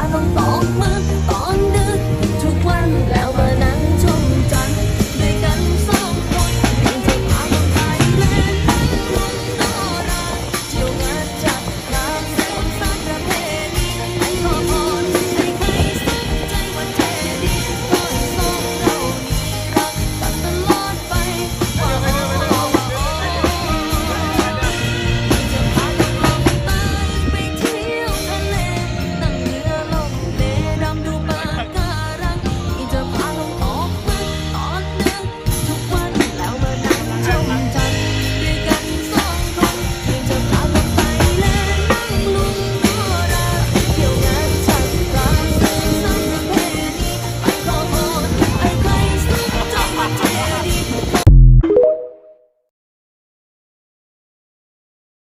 าต้องตกมือ